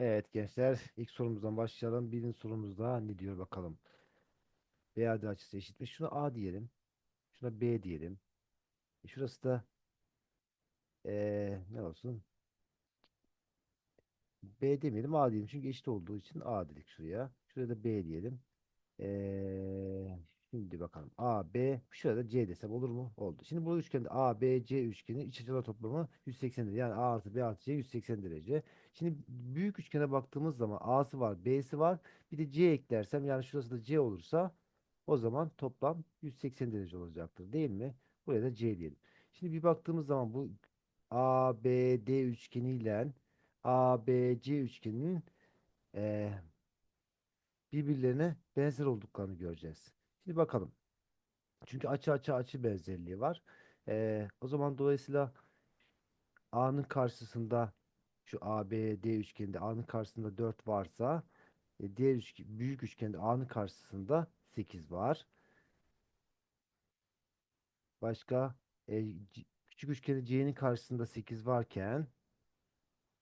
Evet gençler ilk sorumuzdan başlayalım. Birinci sorumuzda ne diyor bakalım. BAD açısı eşitmiş. Şuna A diyelim. Şuna B diyelim. E, şurası da eee, ne olsun? B demeyelim A diyelim. Çünkü eşit olduğu için A dedik şuraya. Şuraya da B diyelim. Eee, şimdi bakalım. A, B. Şurada C desem olur mu? Oldu. Şimdi bu üçgende A, B, C üçgeni iç açılar toplamı 180 derece. Yani A artı B artı C 180 derece. Şimdi büyük üçgene baktığımız zaman A'sı var, B'si var. Bir de C eklersem yani şurası da C olursa o zaman toplam 180 derece olacaktır. Değil mi? Buraya da C diyelim. Şimdi bir baktığımız zaman bu A, B, D üçgeniyle A, B, C üçgeninin eee, birbirlerine benzer olduklarını göreceğiz. Şimdi bakalım. Çünkü açı açı açı benzerliği var. Ee, o zaman dolayısıyla A'nın karşısında şu ABD üçgeninde A'nın karşısında 4 varsa e, diğer üçgen, büyük üçgende A'nın karşısında 8 var. Başka e, küçük üçgende C'nin karşısında 8 varken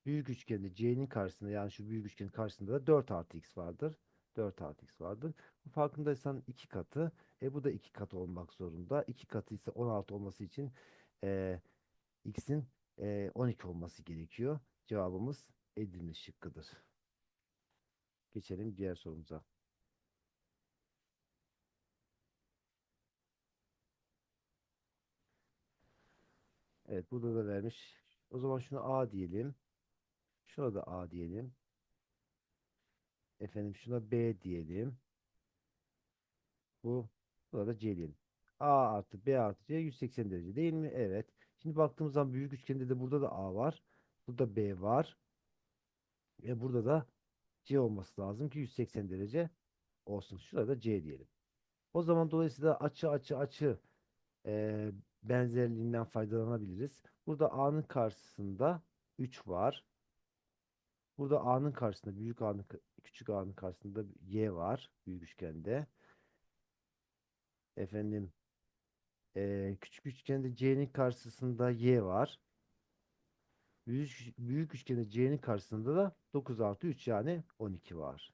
büyük üçgende C'nin karşısında yani şu büyük üçgenin karşısında da 4 artı x vardır. 4 artı x vardır. Bu farkındaysan 2 katı. E bu da 2 katı olmak zorunda. 2 katı ise 16 olması için e, x'in e, 12 olması gerekiyor. Cevabımız Edirne şıkkıdır. Geçelim diğer sorumuza. Evet burada da vermiş. O zaman şuna A diyelim. Şuna da A diyelim. Efendim şuna B diyelim. Bu burada C diyelim. A artı B artı C 180 derece değil mi? Evet. Şimdi baktığımız zaman büyük üçgende de burada da A var. Burada B var. Ve burada da C olması lazım ki 180 derece olsun. Şurada da C diyelim. O zaman dolayısıyla açı açı açı e, benzerliğinden faydalanabiliriz. Burada A'nın karşısında 3 var. Burada A'nın karşısında büyük A'nın küçük A'nın karşısında Y var büyük üçgende. Efendim e, küçük üçgende C'nin karşısında Y var. Büyük, büyük üçgende C'nin karşısında da 9 artı 3 yani 12 var.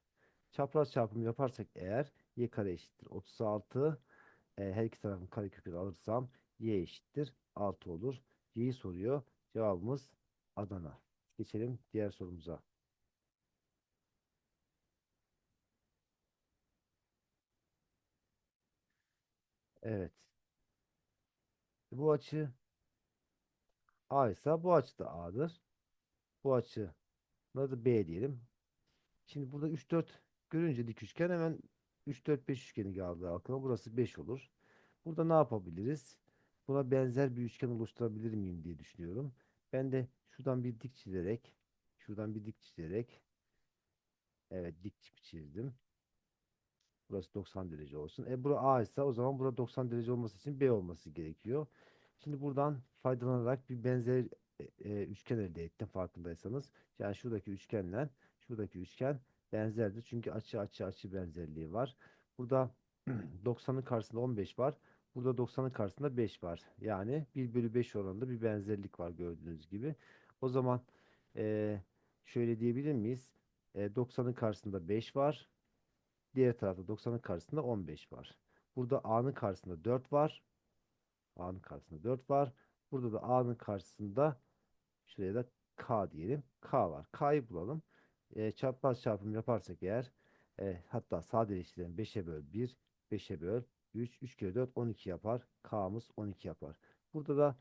Çapraz çarpımı yaparsak eğer Y kare eşittir 36. E, her iki tarafın karekökünü alırsam Y eşittir 6 olur. Y'yi soruyor. Cevabımız Adana. Geçelim diğer sorumuza. Evet. Bu açı A ise bu açı da A'dır. Bu açı da B diyelim. Şimdi burada 3 4 görünce dik üçgen hemen 3 4 5 üçgeni geldi aklıma. Burası 5 olur. Burada ne yapabiliriz? Buna benzer bir üçgen oluşturabilir miyim diye düşünüyorum. Ben de şuradan bir dik çizerek şuradan bir dik çizerek evet dik çizdim. Burası 90 derece olsun. E bura A ise o zaman burada 90 derece olması için B olması gerekiyor. Şimdi buradan faydalanarak bir benzer e, e, üçgen elde ettim farkındaysanız. Yani şuradaki üçgenle şuradaki üçgen benzerdir. Çünkü açı açı açı benzerliği var. Burada 90'ın karşısında 15 var. Burada 90'ın karşısında 5 var. Yani 1 bölü 5 oranında bir benzerlik var gördüğünüz gibi. O zaman e, şöyle diyebilir miyiz? E, 90'ın karşısında 5 var. Diğer tarafta 90'ın karşısında 15 var. Burada A'nın karşısında 4 var. A'nın karşısında 4 var. Burada da A'nın karşısında şuraya da K diyelim. K var. K'yı bulalım. E, çarpmaz çarpım yaparsak eğer e, hatta sadeleştirelim. 5'e böl 1, 5'e böl 3, 3 kere 4 12 yapar. K'mız 12 yapar. Burada da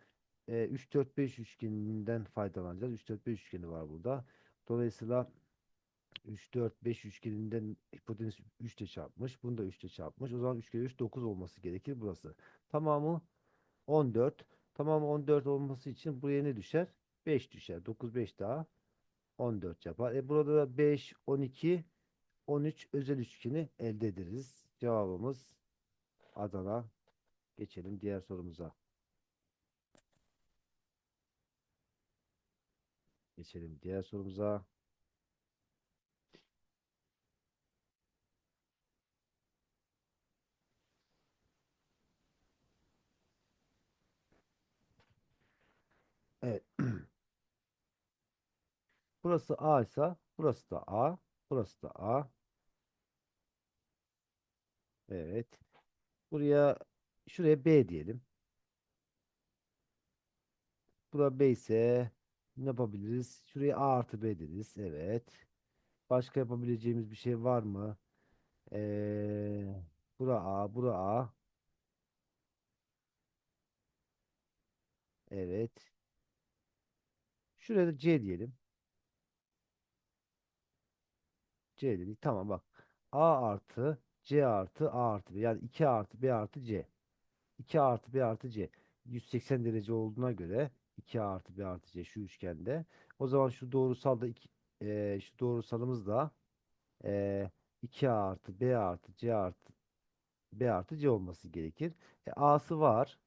e, 3, 4, 5 üçgeninden faydalanacağız. 3, 4, 5 üçgeni var burada. Dolayısıyla 3, 4, 5 üçgeninden hipotenüs 3 ile çarpmış. Bunu da 3 ile çarpmış. O zaman 3 kere 3 9 olması gerekir burası. Tamamı 14. Tamamı 14 olması için buraya ne düşer? 5 düşer. 9 5 daha 14 yapar. E burada da 5 12 13 özel üçgeni elde ederiz. Cevabımız Adana. Geçelim diğer sorumuza. Geçelim diğer sorumuza. Evet. Burası A ise Burası da A. Burası da A. Evet. Buraya şuraya B diyelim. Bura B ise ne yapabiliriz? Şuraya A artı B deriz. Evet. Başka yapabileceğimiz bir şey var mı? Ee, bura A, bura A. Evet. Şuraya da C diyelim. C dedik. Tamam bak. A artı C artı A artı B. Yani 2 artı B artı C. 2 artı B artı C. 180 derece olduğuna göre 2 artı B artı C şu üçgende. O zaman şu doğrusal da iki, e, şu doğrusalımız da e, 2 artı B artı C artı B artı C olması gerekir. E, A'sı var.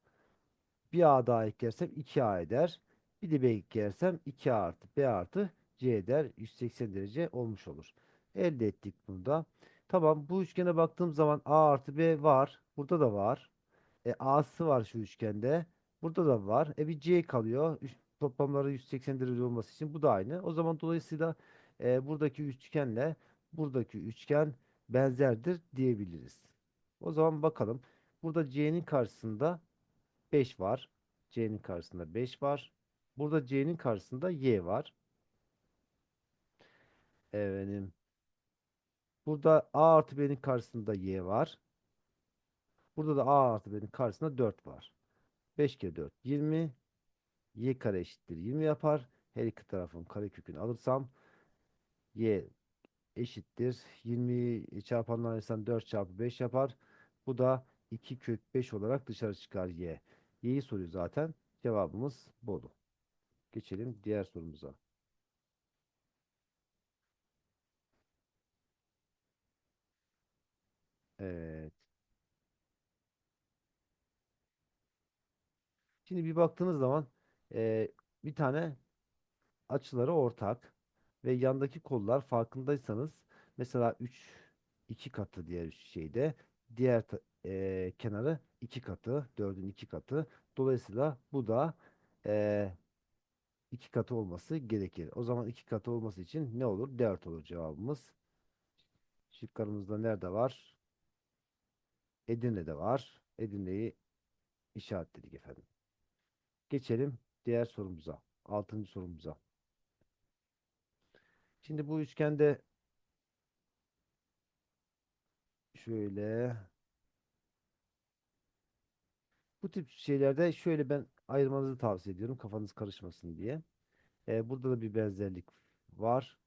Bir A daha eklersem 2A eder. Bir de B eklersem 2 artı B artı C eder. 180 derece olmuş olur. Elde ettik bunu da. Tamam bu üçgene baktığım zaman A artı B var. Burada da var. E, A'sı var şu üçgende. Burada da var. E bir C kalıyor. Üç, toplamları 180 derece olması için bu da aynı. O zaman dolayısıyla e, buradaki üçgenle buradaki üçgen benzerdir diyebiliriz. O zaman bakalım. Burada C'nin karşısında 5 var. C'nin karşısında 5 var. Burada C'nin karşısında Y var. Efendim. Burada A artı B'nin karşısında Y var. Burada da A artı B'nin karşısında 4 var. 5 kere 4 20. Y kare eşittir 20 yapar. Her iki tarafın karekökünü alırsam Y eşittir. 20 çarpanlar arasından 4 çarpı 5 yapar. Bu da 2 kök 5 olarak dışarı çıkar Y. Y'yi soruyor zaten. Cevabımız Bolu. Geçelim diğer sorumuza. Evet. Şimdi bir baktığınız zaman e, bir tane açıları ortak ve yandaki kollar farkındaysanız mesela 3 2 katı diğer şeyde diğer e, kenarı 2 katı 4'ün 2 katı dolayısıyla bu da e, 2 katı olması gerekir. O zaman 2 katı olması için ne olur? 4 olur cevabımız. Şıklarımızda nerede var? Edirne'de var. Edirne'yi işaretledik efendim. Geçelim diğer sorumuza. Altıncı sorumuza. Şimdi bu üçgende şöyle bu tip şeylerde şöyle ben ayırmanızı tavsiye ediyorum kafanız karışmasın diye. Ee, burada da bir benzerlik var.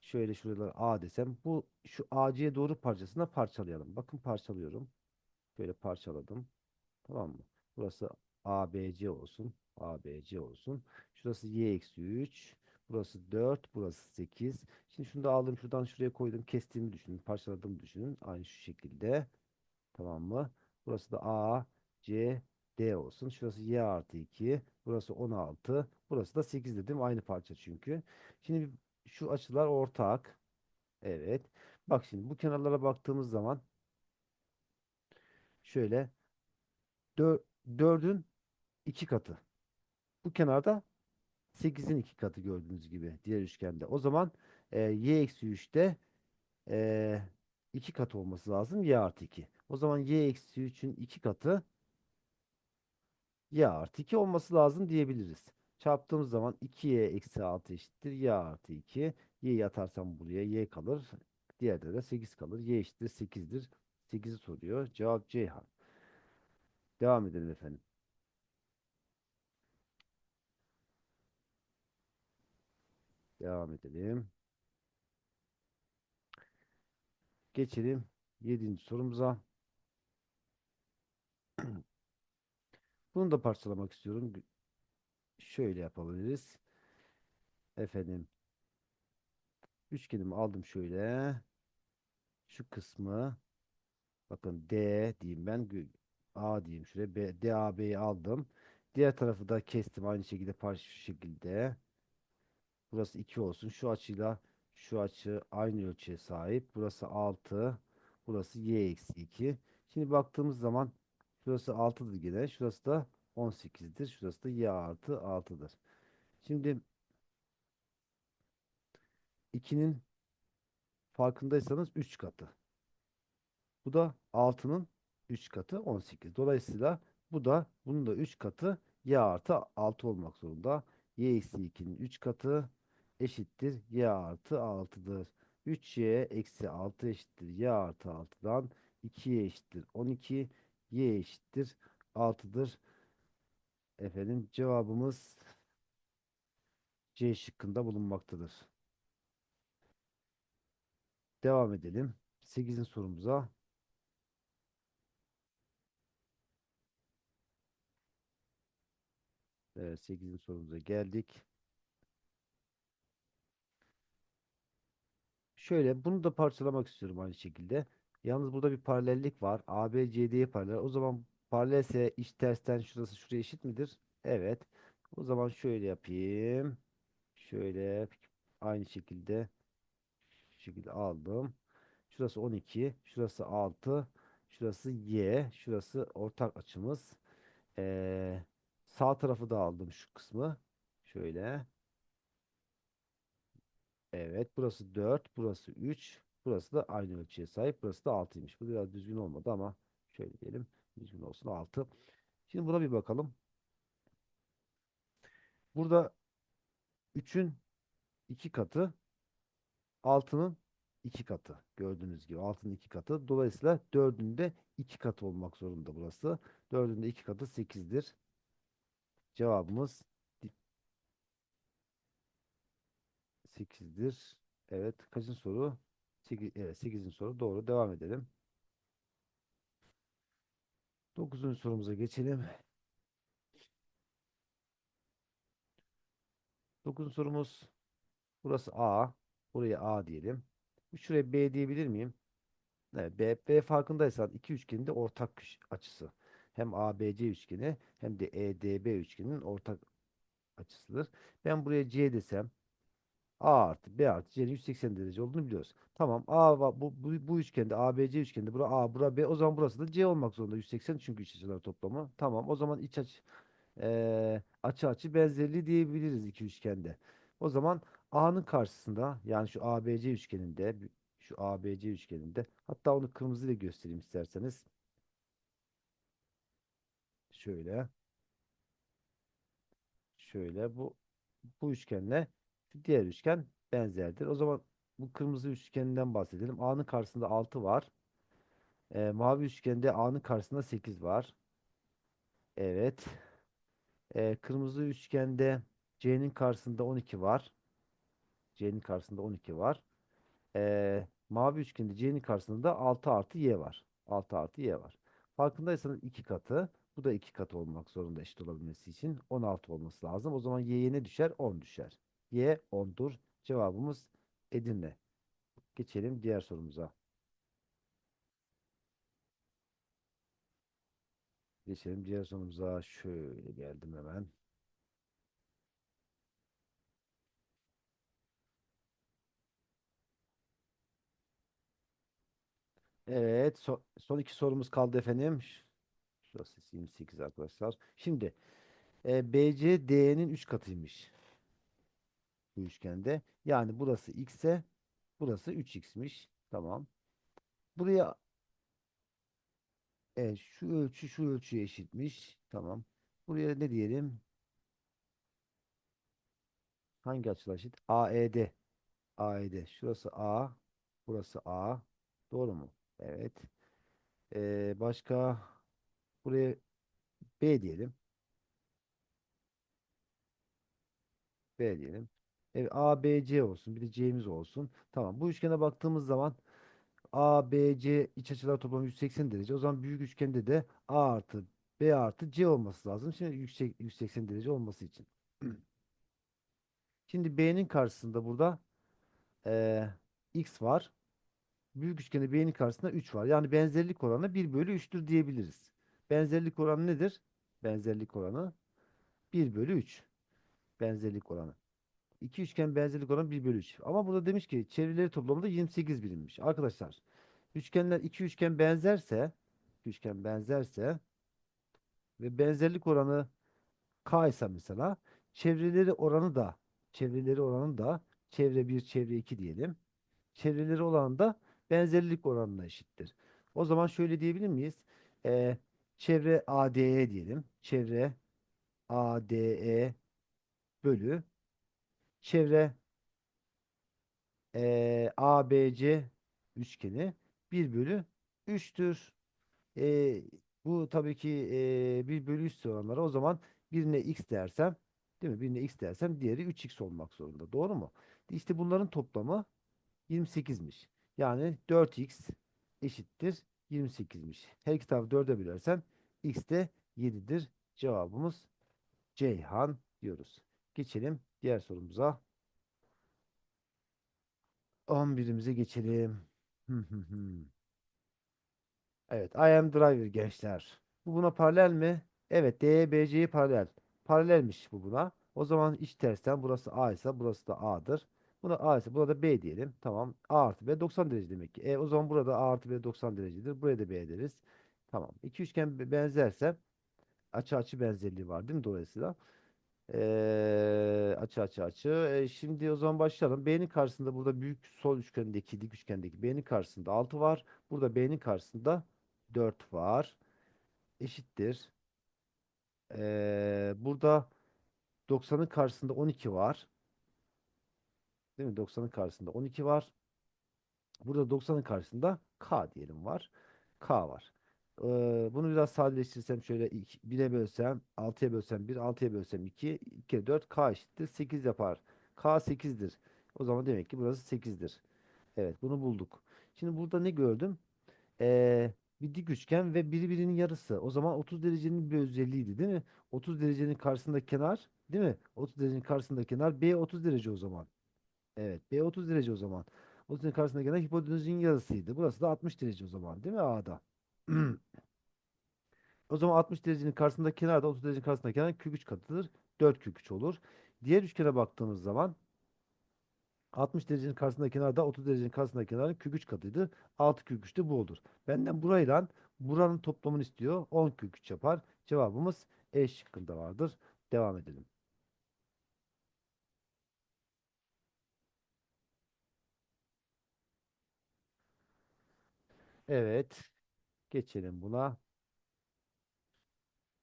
Şöyle şuralar A desem bu şu AC'ye doğru parçasına parçalayalım. Bakın parçalıyorum. Böyle parçaladım. Tamam mı? Burası ABC olsun. ABC olsun. Şurası Y eksi 3. Burası 4. Burası 8. Şimdi şunu da aldım. Şuradan şuraya koydum. Kestiğimi düşünün. Parçaladığımı düşünün. Aynı şu şekilde. Tamam mı? Burası da A, C, D olsun. Şurası Y artı 2. Burası 16. Burası da 8 dedim. Aynı parça çünkü. Şimdi şu açılar ortak. Evet. Bak şimdi bu kenarlara baktığımız zaman şöyle 4'ün 2 katı. Bu kenarda 8'in 2 katı gördüğünüz gibi diğer üçgende. O zaman e, y eksi 3'te e, 2 katı olması lazım y artı 2. O zaman y eksi 3'ün 2 katı y artı 2 olması lazım diyebiliriz. Çarptığımız zaman 2y eksi 6 eşittir y artı 2. y'yi atarsam buraya y kalır. Diğerde de 8 kalır. y eşittir 8'dir. 8'i soruyor. Cevap Ceyhan. Devam edelim efendim. Devam edelim. Geçelim yedinci sorumuza. Bunu da parçalamak istiyorum. Şöyle yapabiliriz. Efendim. Üçgenimi aldım şöyle. Şu kısmı bakın D diyeyim ben. A diyeyim şuraya. B, DAB'yi aldım. Diğer tarafı da kestim aynı şekilde parça şu şekilde. Burası 2 olsun. Şu açıyla şu açı aynı ölçüye sahip. Burası 6. Burası y eksi 2. Şimdi baktığımız zaman şurası 6'dır gene. Şurası da 18'dir. Şurası da y artı 6'dır. Şimdi 2'nin farkındaysanız 3 katı. Bu da 6'nın 3 katı 18. Dolayısıyla bu da bunun da 3 katı y artı 6 olmak zorunda. y eksi 2'nin 3 katı eşittir y artı 6'dır. 3y eksi 6 eşittir y artı 6'dan 2y eşittir 12 y eşittir 6'dır. Efendim cevabımız C şıkkında bulunmaktadır. Devam edelim. 8'in sorumuza. Evet 8'in sorumuza geldik. Şöyle bunu da parçalamak istiyorum aynı şekilde. Yalnız burada bir paralellik var. AB CD'ye paralel. O zaman paralelse iç tersten şurası şuraya eşit midir? Evet. O zaman şöyle yapayım. Şöyle aynı şekilde şu şekilde aldım. Şurası 12, şurası 6, şurası Y, şurası ortak açımız. Ee, sağ tarafı da aldım şu kısmı. Şöyle. Evet, burası 4, burası 3, burası da aynı ölçüye sahip. Burası da 6'ymış. Bu biraz düzgün olmadı ama şöyle diyelim. Düzgün olsun 6. Şimdi buna bir bakalım. Burada 3'ün 2 katı, 6'nın 2 katı. Gördüğünüz gibi 6'nın 2 katı. Dolayısıyla 4'ün de 2 katı olmak zorunda burası. 4'ün de 2 katı 8'dir. Cevabımız 8'dir. Evet. Kaçın soru? 8, evet 8'in soru. Doğru. Devam edelim. 9. sorumuza geçelim. 9. sorumuz burası A. Buraya A diyelim. Şuraya B diyebilir miyim? Evet, B, B farkındaysan iki üçgenin de ortak açısı. Hem ABC üçgeni hem de EDB üçgeninin ortak açısıdır. Ben buraya C desem A artı B artı C'nin 180 derece olduğunu biliyoruz. Tamam A bu, bu, bu üçgende ABC üçgende bura A bura B o zaman burası da C olmak zorunda 180 çünkü iç açılar toplamı. Tamam o zaman iç açı eee, açı açı benzerliği diyebiliriz iki üçgende. O zaman A'nın karşısında yani şu ABC üçgeninde şu ABC üçgeninde hatta onu kırmızı ile göstereyim isterseniz. Şöyle şöyle bu bu üçgenle diğer üçgen benzerdir. O zaman bu kırmızı üçgeninden bahsedelim. A'nın karşısında 6 var. Eee, mavi üçgende A'nın karşısında 8 var. Evet. Eee, kırmızı üçgende C'nin karşısında 12 var. C'nin karşısında 12 var. Ee, mavi üçgende C'nin karşısında da 6 artı Y var. 6 artı Y var. Farkındaysanız 2 katı. Bu da 2 katı olmak zorunda eşit olabilmesi için. 16 olması lazım. O zaman Y'ye ne düşer? 10 düşer. Y 10'dur. Cevabımız Edirne. Geçelim diğer sorumuza. Geçelim diğer sorumuza. Şöyle geldim hemen. Evet, so- son iki sorumuz kaldı efendim. Şurası 28 arkadaşlar. Şimdi e, BC DE'nin 3 katıymış üçgende. Yani burası x ise burası 3x'miş. Tamam. Buraya e, şu ölçü şu ölçüye eşitmiş. Tamam. Buraya ne diyelim? Hangi açılar eşit? AED. AED. Şurası A. Burası A. Doğru mu? Evet. E, başka buraya B diyelim. B diyelim. Evet, A, B, C olsun. Bir de C'miz olsun. Tamam. Bu üçgene baktığımız zaman A, B, C iç açılar toplamı 180 derece. O zaman büyük üçgende de A artı B artı C olması lazım. Şimdi yüksek 180 derece olması için. Şimdi B'nin karşısında burada eee, X var. Büyük üçgende B'nin karşısında 3 var. Yani benzerlik oranı 1 bölü 3'tür diyebiliriz. Benzerlik oranı nedir? Benzerlik oranı 1 bölü 3. Benzerlik oranı. İki üçgen benzerlik oranı 1 bölü 3. Ama burada demiş ki çevreleri toplamında 28 birimmiş. Arkadaşlar üçgenler iki üçgen benzerse üçgen benzerse ve benzerlik oranı k ise mesela çevreleri oranı da çevreleri oranı da Çevre 1, çevre 2 diyelim. Çevreleri olan da benzerlik oranına eşittir. O zaman şöyle diyebilir miyiz? Ee, çevre ADE diyelim. Çevre ADE bölü çevre eee, ABC üçgeni 1 bölü 3'tür. Eee, bu tabii ki eee 1 bölü 3 oranları. O zaman birine x dersem değil mi? Birine x dersem diğeri 3x olmak zorunda. Doğru mu? İşte bunların toplamı 28'miş. Yani 4x eşittir 28'miş. Her iki tarafı 4'e bölersem x de 7'dir. Cevabımız Ceyhan diyoruz. Geçelim diğer sorumuza. 11'imize geçelim. Evet, I am driver gençler. Bu buna paralel mi? Evet, BC'ye paralel. Paralelmiş bu buna. O zaman iç tersten burası A ise burası da A'dır. Buna A ise burada B diyelim. Tamam. A artı B 90 derece demek ki. E, o zaman burada A artı B 90 derecedir. Buraya da B deriz. Tamam. İki üçgen be- benzerse açı açı benzerliği var değil mi dolayısıyla? Ee, açı açı açı. Ee, şimdi o zaman başlayalım. B'nin karşısında burada büyük sol üçgendeki dik üçgendeki B'nin karşısında 6 var. Burada B'nin karşısında 4 var. Eşittir. Ee, burada 90'ın karşısında 12 var. Değil mi? 90'ın karşısında 12 var. Burada 90'ın karşısında K diyelim var. K var. Bunu biraz sadeleştirsem şöyle 1'e bölsem 6'ya bölsem 1 6'ya bölsem 2 2 4 K eşittir 8 yapar. K 8'dir. O zaman demek ki burası 8'dir. Evet bunu bulduk. Şimdi burada ne gördüm? Ee, bir dik üçgen ve biri birinin yarısı. O zaman 30 derecenin bir özelliğiydi değil mi? 30 derecenin karşısında kenar değil mi? 30 derecenin karşısında kenar B 30 derece o zaman. Evet. B 30 derece o zaman. 30'un karşısında gelen hipotenüsün yarısıydı. Burası da 60 derece o zaman değil mi A'da? O zaman 60 derecenin karşısında kenar da 30 derecenin karşısında kenar kök 3 katıdır. 4 kök 3 olur. Diğer üçgene baktığımız zaman 60 derecenin karşısında kenar da 30 derecenin karşısında kenarın kök 3 katıydı. 6 kök 3 de bu olur. Benden burayla buranın toplamını istiyor. 10 kök 3 yapar. Cevabımız E şıkkında vardır. Devam edelim. Evet. Geçelim buna.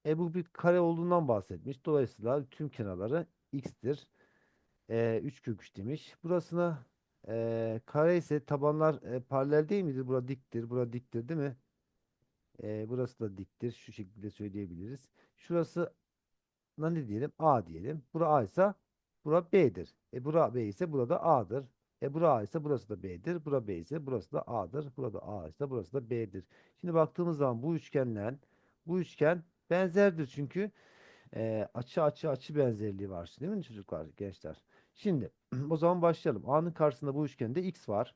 E bu bir kare olduğundan bahsetmiş. Dolayısıyla tüm kenarları x'tir. E, 3 kök 3 demiş. Burasına e, kare ise tabanlar e, paralel değil midir? Bura diktir. Bura diktir değil mi? E, burası da diktir. Şu şekilde söyleyebiliriz. Şurası ne diyelim? A diyelim. Bura A ise bura B'dir. E bura B ise burada A'dır. E bura A ise burası da B'dir. Bura B ise burası da A'dır. Burada A ise burası da B'dir. Şimdi baktığımız zaman bu üçgenler bu üçgen benzerdir çünkü e, açı açı açı benzerliği var. Değil mi çocuklar, gençler? Şimdi o zaman başlayalım. A'nın karşısında bu üçgende x var.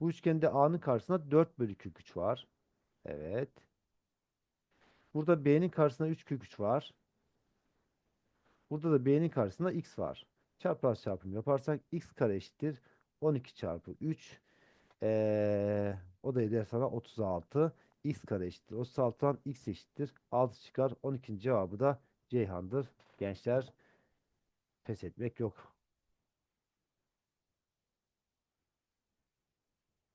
Bu üçgende A'nın karşısında 4 bölü kök 3 var. Evet. Burada B'nin karşısında 3 kök 3 var. Burada da B'nin karşısında x var. Çapraz çarpım yaparsak x kare eşittir 12 çarpı 3. Ee, o da eder sana 36. x kare eşittir. 36'dan x eşittir. 6 çıkar. 12'nin cevabı da Ceyhan'dır. Gençler pes etmek yok.